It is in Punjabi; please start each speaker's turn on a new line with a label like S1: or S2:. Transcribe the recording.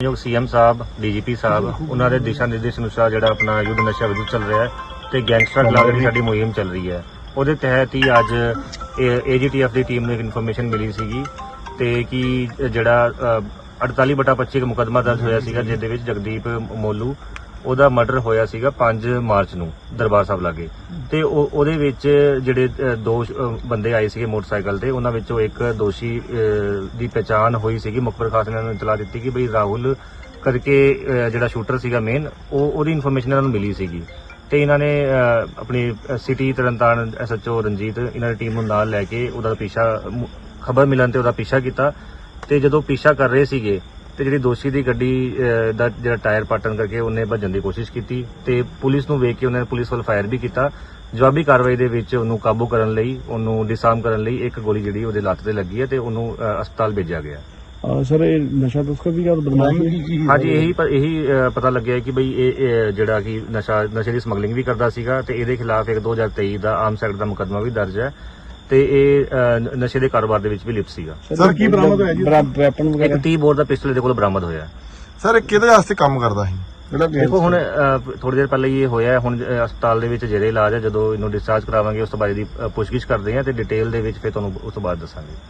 S1: ਯੋਗ ਸੀਐਮ ਸਾਹਿਬ ਡੀਜੀਪੀ ਸਾਹਿਬ ਉਹਨਾਂ ਦੇ ਦਿਸ਼ਾ ਨਿਰਦੇਸ਼ ਅਨੁਸਾਰ ਜਿਹੜਾ ਆਪਣਾ ਯੁੱਧ ਨਸ਼ਾ ਵਿਰੁੱਧ ਚੱਲ ਰਿਹਾ ਹੈ ਤੇ ਗੈਂਗਸਟਰ ਖਿਲਾਫ ਜਿਹੜੀ ਸਾਡੀ ਮੁਹਿੰਮ ਚੱਲ ਰਹੀ ਹੈ। ਉਹਦੇ ਤਹਿਤ ਹੀ ਅੱਜ ਏਜੀਟੀਐਫ ਦੀ ਟੀਮ ਨੂੰ ਇੱਕ ਇਨਫੋਰਮੇਸ਼ਨ ਮਿਲੀ ਸੀਗੀ ਤੇ ਕਿ ਜਿਹੜਾ ਅ, 48 ਬਟਾ 25 ਦਾ ਮੁਕੱਦਮਾ ਦਰਜ ਹੋਇਆ ਸੀਗਾ ਜਿਸ ਦੇ ਵਿੱਚ ਜਗਦੀਪ ਮੋਲੂ ਉਹਦਾ ਮਰਡਰ ਹੋਇਆ ਸੀਗਾ 5 ਮਾਰਚ ਨੂੰ ਦਰਬਾਰ ਸਾਹਿਬ ਲਾਗੇ। ਤੇ ਉਹਦੇ ਵਿੱਚ ਜਿਹੜੇ ਦੋ ਬੰਦੇ ਆਏ ਸੀਗੇ ਮੋਟਰਸਾਈਕਲ ਤੇ, ਉਹਨਾਂ ਵਿੱਚੋਂ ਇੱਕ ਦੋਸ਼ੀ ਦੀ ਪਛਾਣ ਹੋਈ ਸੀਗੀ। ਮੁਖਬਰ ਖਾਸ ਨੇ ਉਹਨਾਂ ਨੂੰ ਇਤਲਾਹ ਦਿੱਤੀ ਕਿ ਬਈ ਰਾਹੁਲ ਕਰਕੇ ਜਿਹੜਾ ਸ਼ੂਟਰ ਸੀਗਾ ਮੇਨ ਉਹ, ਉਹਦੀ ਇਨਫੋਰਮੇਸ਼ਨ ਇਹਨਾਂ ਨੂੰ ਮਿਲੀ ਸੀਗੀ। ਤੇ ਇਹਨਾਂ ਨੇ ਆਪਣੀ ਸਿਟੀ ਤਰਨਤਾਰਨ ਐਸਐਚਓ ਰਣਜੀਤ, ਇਹਨਾਂ ਦੀ ਟੀਮ ਨੂੰ ਨਾਲ ਲੈ ਕੇ ਉਹਦਾ ਪਿੱਛਾ ਖਬਰ ਮਿਲਣ ਤੇ ਉਹਦਾ ਪਿੱਛਾ ਕੀਤਾ। ਤੇ ਜਦੋਂ ਪਿੱਛਾ ਕਰ ਰਹੇ ਸੀਗੇ ਤੇ ਜਿਹੜੀ ਦੋਸ਼ੀ ਦੀ ਗੱਡੀ ਦਾ ਜਿਹੜਾ ਟਾਇਰ ਪਾਟਣ ਕਰਕੇ ਉਹਨੇ ਭੱਜਣ ਦੀ ਕੋਸ਼ਿਸ਼ ਕੀਤੀ ਤੇ ਪੁਲਿਸ ਨੂੰ ਵੇਖ ਕੇ ਉਹਨੇ ਪੁਲਿਸ ਵੱਲ ਫਾਇਰ ਵੀ ਕੀਤਾ। ਜਵਾਬੀ ਕਾਰਵਾਈ ਦੇ ਵਿੱਚ ਉਹਨੂੰ ਕਾਬੂ ਕਰਨ ਲਈ ਉਹਨੂੰ ਡਿਸਾਰਮ ਕਰਨ ਲਈ ਇੱਕ ਗੋਲੀ ਜਿਹੜੀ ਉਹਦੇ ਲੱਤ ਤੇ ਲੱਗੀ ਹੈ ਤੇ ਉਹਨੂੰ ਹਸਪਤਾਲ ਭੇਜਿਆ ਗਿਆ।
S2: ਸਰ ਇਹ ਨਸ਼ਾ ਤਸਕਰ ਵੀ ਕਰ ਬਦਮਾਸ਼ੀ
S1: ਹਾਂਜੀ ਇਹੀ ਪ- ਇਹੀ ਪਤਾ ਲੱਗਿਆ ਕਿ ਬਈ ਇਹ ਇਹ ਜਿਹੜਾ ਕਿ ਨਸ਼ਾ ਨਸ਼ੇ ਦੀ ਸਮਗਲਿੰਗ ਵੀ ਕਰਦਾ ਸੀਗਾ ਤੇ ਇਹਦੇ ਖਿਲਾਫ ਇੱਕ 2023 ਦਾ ਆਰਮ ਸੈਕਟ ਦਾ ਮੁਕੱਦਮਾ ਵੀ ਦਰਜ ਹੈ। ਤੇ ਇਹ ਨ- ਨਸ਼ੇ ਦੇ ਕਾਰੋਬਾਰ ਦੇ ਵਿੱਚ ਵੀ ਲਿਪਤ ਸੀਗਾ।
S3: ਸਰ, ਕੀ ਬਰਾਮਦ ਹੋਇਆ ਜੀ?
S2: ਵੈਪਨ
S1: ਇੱਕ
S2: ਵਗੈਰਾ
S1: 30 ਬੋਰ ਦਾ ਪਿਸਟਲ ਇਹਦੇ ਕੋਲ ਬਰਾਮਦ ਹੋਇਆ। ਹੈ।
S3: ਸਰ ਇਹ ਕਿਹਦੇ ਵਾਸਤੇ ਕੰਮ ਕਰਦਾ ਸੀ?
S1: ਦੇਖੋ ਹੁਣ ਥੋੜੀ ਦੇਰ ਪਹਿਲਾਂ ਹੀ ਇਹ ਹੋਇਆ ਹੈ, ਹੁਣ ਹਸਪਤਾਲ ਦੇ ਵਿੱਚ ਜਿਹੜੇ ਇਲਾਜ ਹੈ। ਜਦੋਂ ਇਹਨੂੰ ਡਿਸਚਾਰਜ ਕਰਾਵਾਂਗੇ ਉਸ ਤੋਂ ਬਾਅਦ ਇਹਦੀ ਅ, ਪੁੱਛਗਿੱਛ ਕਰਦੇ ਹਾਂ ਤੇ ਡਿਟੇਲ ਦੇ ਵਿੱਚ ਫਿਰ ਤੁਹਾਨੂੰ ਉਸ ਤੋਂ ਬਾਅਦ ਦੱਸਾਂਗੇ।